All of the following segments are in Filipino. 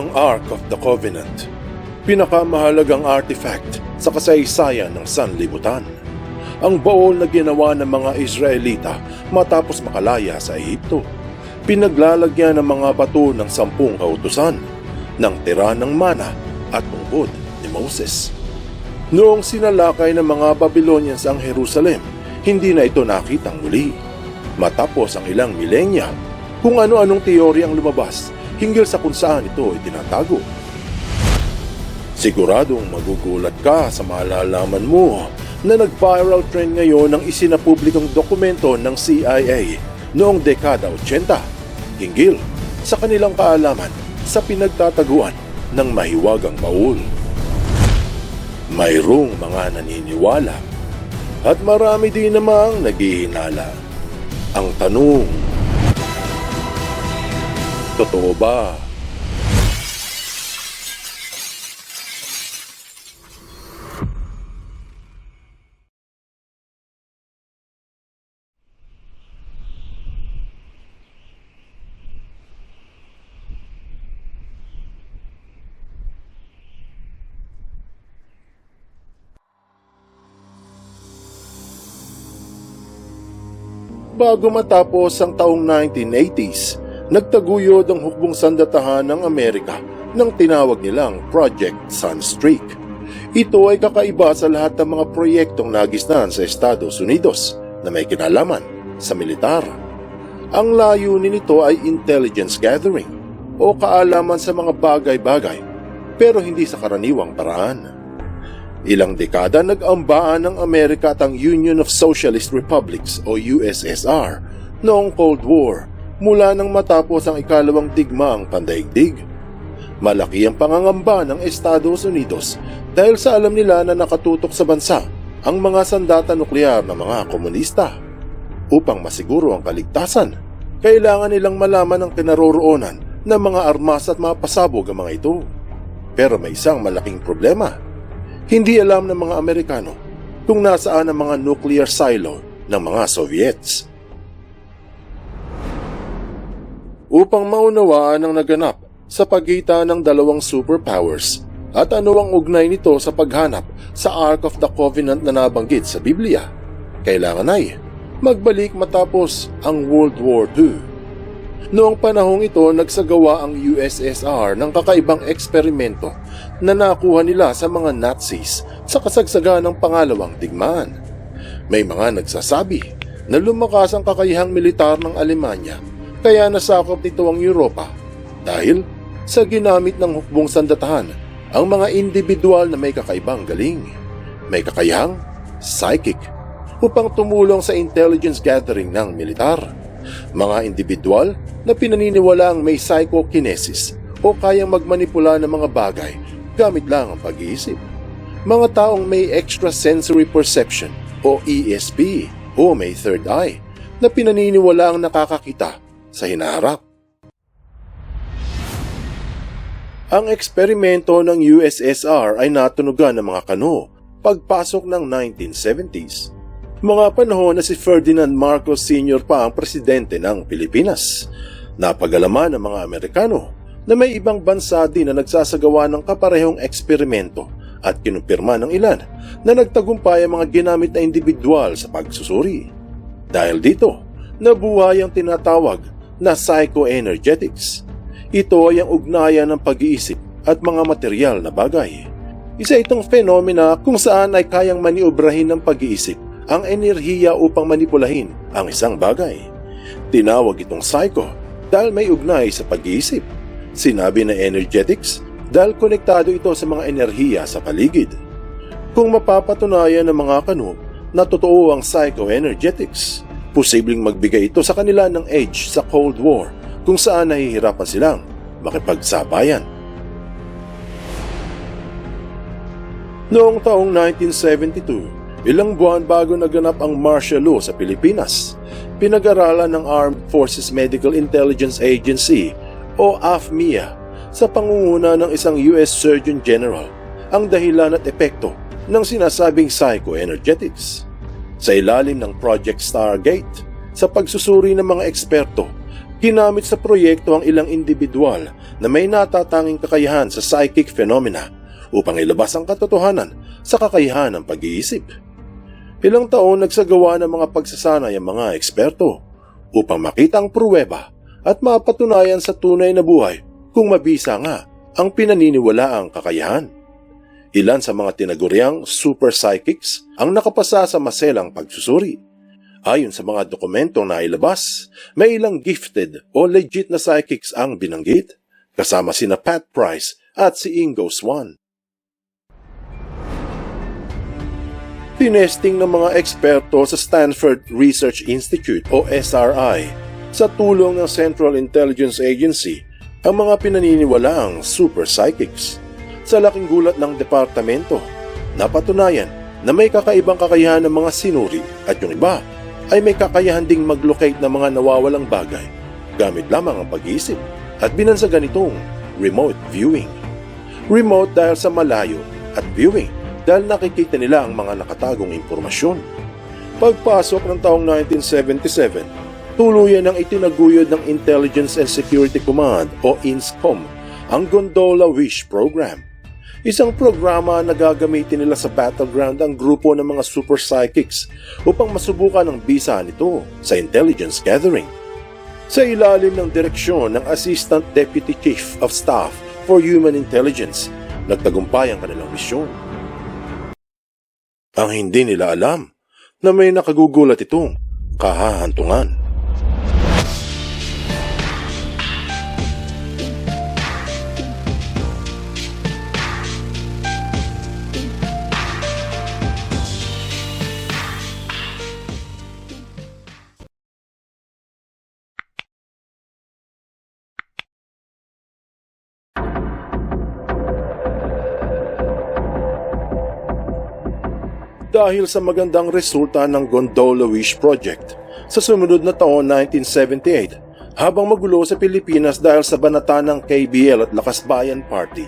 ang Ark of the Covenant, pinakamahalagang artifact sa kasaysayan ng sanlibutan. Ang baol na ginawa ng mga Israelita matapos makalaya sa Ehipto. Pinaglalagyan ng mga bato ng sampung kautusan, ng tira ng mana at tungkod ni Moses. Noong sinalakay ng mga Babylonians ang Jerusalem, hindi na ito nakitang muli. Matapos ang ilang milenya, kung ano-anong teorya ang lumabas hinggil sa kung saan ito itinatago. Siguradong magugulat ka sa malalaman mo na nag-viral trend ngayon ang isinapublikong dokumento ng CIA noong dekada 80 hinggil sa kanilang kaalaman sa pinagtataguan ng mahiwagang baul. Mayroong mga naniniwala at marami din namang naghihinala. Ang tanong, totoo ba? Bago matapos ang taong 1980s, nagtaguyod ang hukbong sandatahan ng Amerika ng tinawag nilang Project Sunstreak. Ito ay kakaiba sa lahat ng mga proyektong nagisnan sa Estados Unidos na may kinalaman sa militar. Ang layunin nito ay intelligence gathering o kaalaman sa mga bagay-bagay pero hindi sa karaniwang paraan. Ilang dekada nag-ambaan ng Amerika at ang Union of Socialist Republics o USSR noong Cold War mula nang matapos ang ikalawang digmaang pandaigdig. Malaki ang pangangamba ng Estados Unidos dahil sa alam nila na nakatutok sa bansa ang mga sandata nuklear ng mga komunista. Upang masiguro ang kaligtasan, kailangan nilang malaman ang kinaroroonan ng mga armas at mga pasabog ang mga ito. Pero may isang malaking problema hindi alam ng mga Amerikano kung nasaan ang mga nuclear silo ng mga Soviets. Upang maunawaan ang naganap sa pagitan ng dalawang superpowers at ano ang ugnay nito sa paghanap sa Ark of the Covenant na nabanggit sa Biblia, kailangan ay magbalik matapos ang World War II. Noong panahong ito, nagsagawa ang USSR ng kakaibang eksperimento na nakuha nila sa mga Nazis sa kasagsagan ng pangalawang digmaan. May mga nagsasabi na lumakas ang kakayahang militar ng Alemanya kaya nasakop nito ang Europa dahil sa ginamit ng hukbong sandatahan ang mga individual na may kakaibang galing, may kakayahang psychic upang tumulong sa intelligence gathering ng militar. Mga individual na pinaniniwalaang may psychokinesis o kayang magmanipula ng mga bagay gamit lang ang pag-iisip. Mga taong may extrasensory perception o ESP o may third eye na pinaniniwalaang nakakakita sa hinaharap. Ang eksperimento ng USSR ay natunugan ng mga kano pagpasok ng 1970s. Mga panahon na si Ferdinand Marcos Sr. pa ang presidente ng Pilipinas. Napagalaman ng mga Amerikano na may ibang bansa din na nagsasagawa ng kaparehong eksperimento at kinumpirma ng ilan na nagtagumpay ang mga ginamit na individual sa pagsusuri. Dahil dito, nabuhay ang tinatawag na psychoenergetics. Ito ay ang ugnayan ng pag-iisip at mga material na bagay. Isa itong fenomena kung saan ay kayang maniobrahin ng pag-iisip ang enerhiya upang manipulahin ang isang bagay. Tinawag itong psycho dahil may ugnay sa pag-iisip. Sinabi na energetics dahil konektado ito sa mga enerhiya sa paligid. Kung mapapatunayan ng mga kano na totoo ang psychoenergetics, posibleng magbigay ito sa kanila ng edge sa Cold War kung saan nahihirapan silang makipagsabayan. Noong taong 1972, ilang buwan bago naganap ang martial law sa Pilipinas, pinag-aralan ng Armed Forces Medical Intelligence Agency o AFMIA sa pangunguna ng isang US Surgeon General ang dahilan at epekto ng sinasabing psychoenergetics. Sa ilalim ng Project Stargate, sa pagsusuri ng mga eksperto, Ginamit sa proyekto ang ilang individual na may natatanging kakayahan sa psychic phenomena upang ilabas ang katotohanan sa kakayahan ng pag-iisip. Ilang taon nagsagawa ng mga pagsasanay ang mga eksperto upang makita ang pruweba at mapatunayan sa tunay na buhay kung mabisa nga ang pinaniniwalaang kakayahan. Ilan sa mga tinaguriang super psychics ang nakapasa sa maselang pagsusuri. Ayon sa mga dokumentong nailabas, may ilang gifted o legit na psychics ang binanggit, kasama sina Pat Price at si Ingo Swan. Tinesting ng mga eksperto sa Stanford Research Institute o SRI sa tulong ng Central Intelligence Agency ang mga pinaniniwalaang super psychics. Sa laking gulat ng departamento, napatunayan na may kakaibang kakayahan ng mga sinuri at yung iba ay may kakayahan ding mag-locate ng mga nawawalang bagay gamit lamang ang pag-iisip at binansagan itong remote viewing. Remote dahil sa malayo at viewing dahil nakikita nila ang mga nakatagong impormasyon. Pagpasok ng taong 1977, tuluyan ang itinaguyod ng Intelligence and Security Command o INSCOM ang Gondola Wish Program. Isang programa na gagamitin nila sa battleground ang grupo ng mga super psychics upang masubukan ang bisa nito sa intelligence gathering. Sa ilalim ng direksyon ng Assistant Deputy Chief of Staff for Human Intelligence, nagtagumpay ang kanilang misyon. Ang hindi nila alam na may nakagugulat itong kahahantungan. Dahil sa magandang resulta ng Gondola Wish Project. Sa sumunod na taon 1978, habang magulo sa Pilipinas dahil sa banata ng KBL at Lakas Bayan Party,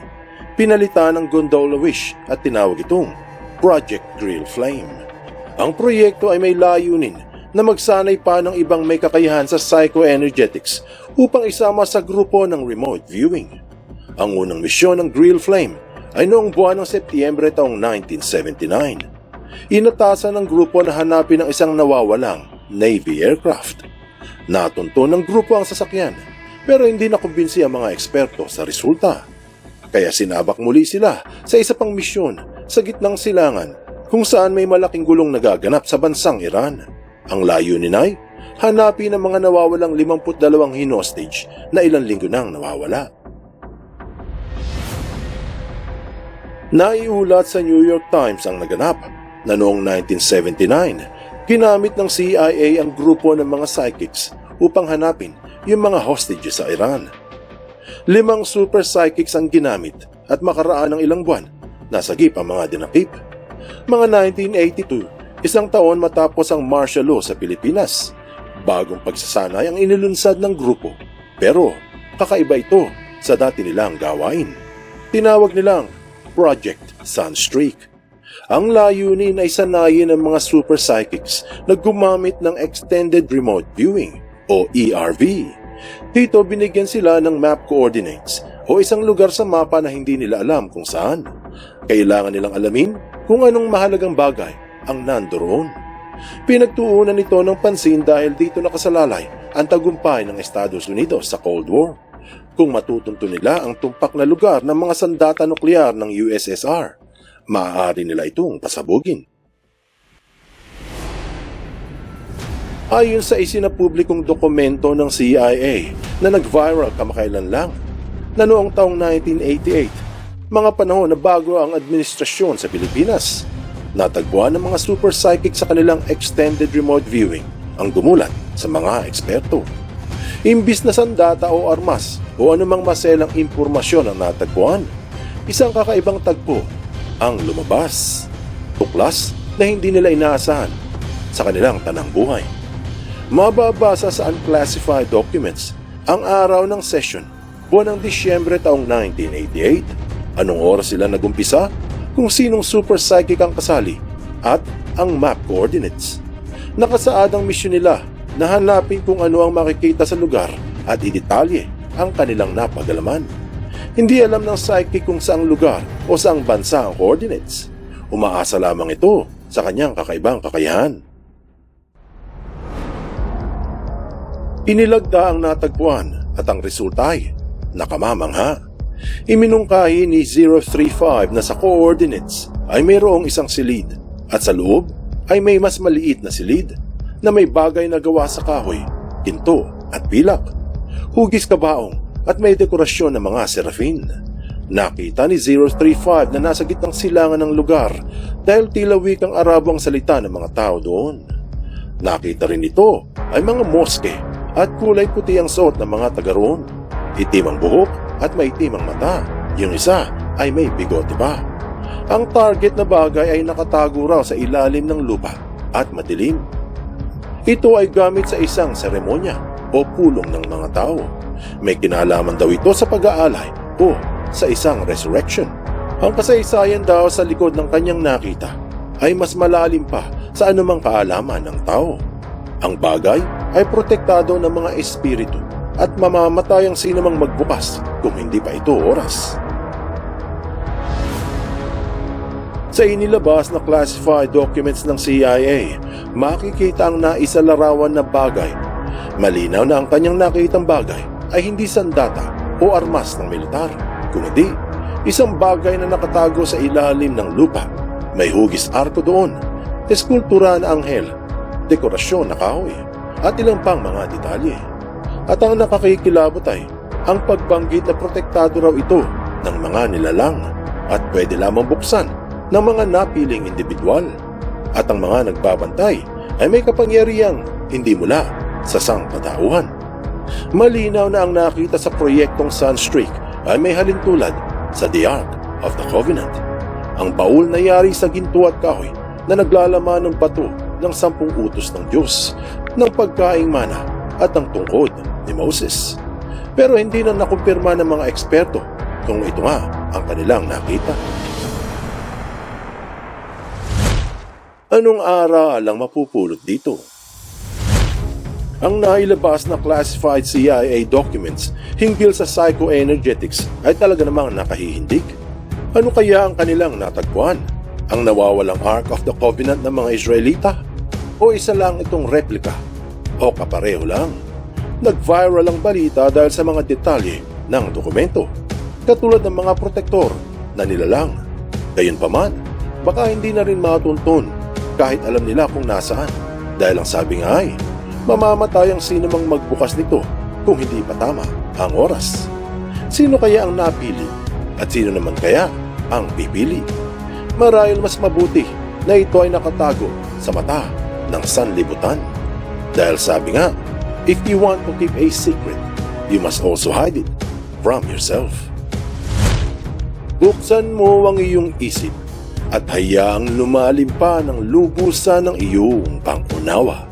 pinalitan ng Gondola Wish at tinawag itong Project Grill Flame. Ang proyekto ay may layunin na magsanay pa ng ibang may kakayahan sa psychoenergetics upang isama sa grupo ng remote viewing. Ang unang misyon ng Grill Flame ay noong buwan ng Setyembre taong 1979 inatasan ng grupo na hanapin ang isang nawawalang Navy aircraft. Natunto ng grupo ang sasakyan pero hindi nakumbinsi ang mga eksperto sa resulta. Kaya sinabak muli sila sa isa pang misyon sa gitnang silangan kung saan may malaking gulong nagaganap sa bansang Iran. Ang layunin ay hanapin ang mga nawawalang 52 hinostage na ilang linggo nang nawawala. Naiulat sa New York Times ang naganap na noong 1979, ginamit ng CIA ang grupo ng mga psychics upang hanapin yung mga hostages sa Iran. Limang super psychics ang ginamit at makaraan ng ilang buwan, nasagip ang mga dinakip. Mga 1982, isang taon matapos ang martial law sa Pilipinas, bagong pagsasanay ang inilunsad ng grupo. Pero kakaiba ito sa dati nilang gawain. Tinawag nilang Project Sunstreak. Ang layunin ay sanayin ng mga super psychics na gumamit ng Extended Remote Viewing o ERV. Dito binigyan sila ng map coordinates o isang lugar sa mapa na hindi nila alam kung saan. Kailangan nilang alamin kung anong mahalagang bagay ang nandoroon. Pinagtuunan nito ng pansin dahil dito nakasalalay ang tagumpay ng Estados Unidos sa Cold War. Kung matutunto nila ang tumpak na lugar ng mga sandata nuklear ng USSR, maaari nila itong pasabugin. Ayon sa isinapublikong dokumento ng CIA na nag-viral kamakailan lang, na noong taong 1988, mga panahon na bago ang administrasyon sa Pilipinas, natagpuan ng mga super psychic sa kanilang extended remote viewing ang gumulat sa mga eksperto. Imbis na sandata o armas o anumang maselang impormasyon ang natagpuan, isang kakaibang tagpo ang lumabas. Tuklas na hindi nila inaasahan sa kanilang tanang buhay. Mababasa sa unclassified documents ang araw ng session buwan ng Disyembre taong 1988, anong oras sila nagumpisa, kung sinong super psychic ang kasali, at ang map coordinates. Nakasaad ang misyon nila na hanapin kung ano ang makikita sa lugar at idetalye ang kanilang napagalaman. Hindi alam ng psychic kung saang lugar o saang bansa ang coordinates. Umaasa lamang ito sa kanyang kakaibang kakayahan. Inilagda ang natagpuan at ang resulta ay nakamamangha. Iminungkahi ni 035 na sa coordinates ay mayroong isang silid at sa loob ay may mas maliit na silid na may bagay na gawa sa kahoy, ginto at pilak. Hugis kabaong at may dekorasyon ng mga serafin. Nakita ni 035 na nasa gitnang silangan ng lugar dahil tila wikang Arabo ang salita ng mga tao doon. Nakita rin ito ay mga moske at kulay puti ang suot ng mga taga roon. Itim ang buhok at may itim ang mata. Yung isa ay may bigote pa. Ang target na bagay ay nakatago raw sa ilalim ng lupa at madilim. Ito ay gamit sa isang seremonya o pulong ng mga tao. May kinalaman daw ito sa pag-aalay o sa isang resurrection. Ang kasaysayan daw sa likod ng kanyang nakita ay mas malalim pa sa anumang kaalaman ng tao. Ang bagay ay protektado ng mga espiritu at mamamatay ang sinamang magbukas kung hindi pa ito oras. Sa inilabas na classified documents ng CIA, makikita ang naisalarawan na bagay. Malinaw na ang kanyang nakitang bagay ay hindi sandata o armas ng militar, kundi isang bagay na nakatago sa ilalim ng lupa. May hugis arko doon, eskultura na anghel, dekorasyon na kahoy, at ilang pang mga detalye. At ang nakakikilabot ay ang pagbanggit na protektado raw ito ng mga nilalang at pwede lamang buksan ng mga napiling individual. At ang mga nagbabantay ay may kapangyarihang hindi mula sa sangkatauhan. Malinaw na ang nakita sa proyektong Sunstreak ay may halintulad sa The Ark of the Covenant. Ang baul na yari sa ginto at kahoy na naglalaman ng bato ng sampung utos ng Diyos, ng pagkaing mana at ng tungkod ni Moses. Pero hindi na nakumpirma ng mga eksperto kung ito nga ang kanilang nakita. Anong aral ang mapupulot dito? Ang nailabas na classified CIA documents hinggil sa psychoenergetics ay talaga namang nakahihindig. Ano kaya ang kanilang natagpuan? Ang nawawalang Ark of the Covenant ng mga Israelita? O isa lang itong replika? O kapareho lang? Nag-viral ang balita dahil sa mga detalye ng dokumento, katulad ng mga protektor na nilalang. Gayunpaman, baka hindi na rin matuntun kahit alam nila kung nasaan dahil ang sabi nga ay mamamatay ang sino mang magbukas nito kung hindi pa tama ang oras. Sino kaya ang napili at sino naman kaya ang pipili? Marahil mas mabuti na ito ay nakatago sa mata ng sanlibutan. Dahil sabi nga, if you want to keep a secret, you must also hide it from yourself. Buksan mo ang iyong isip at hayaang lumalim pa ng lubusan ng iyong pangunawa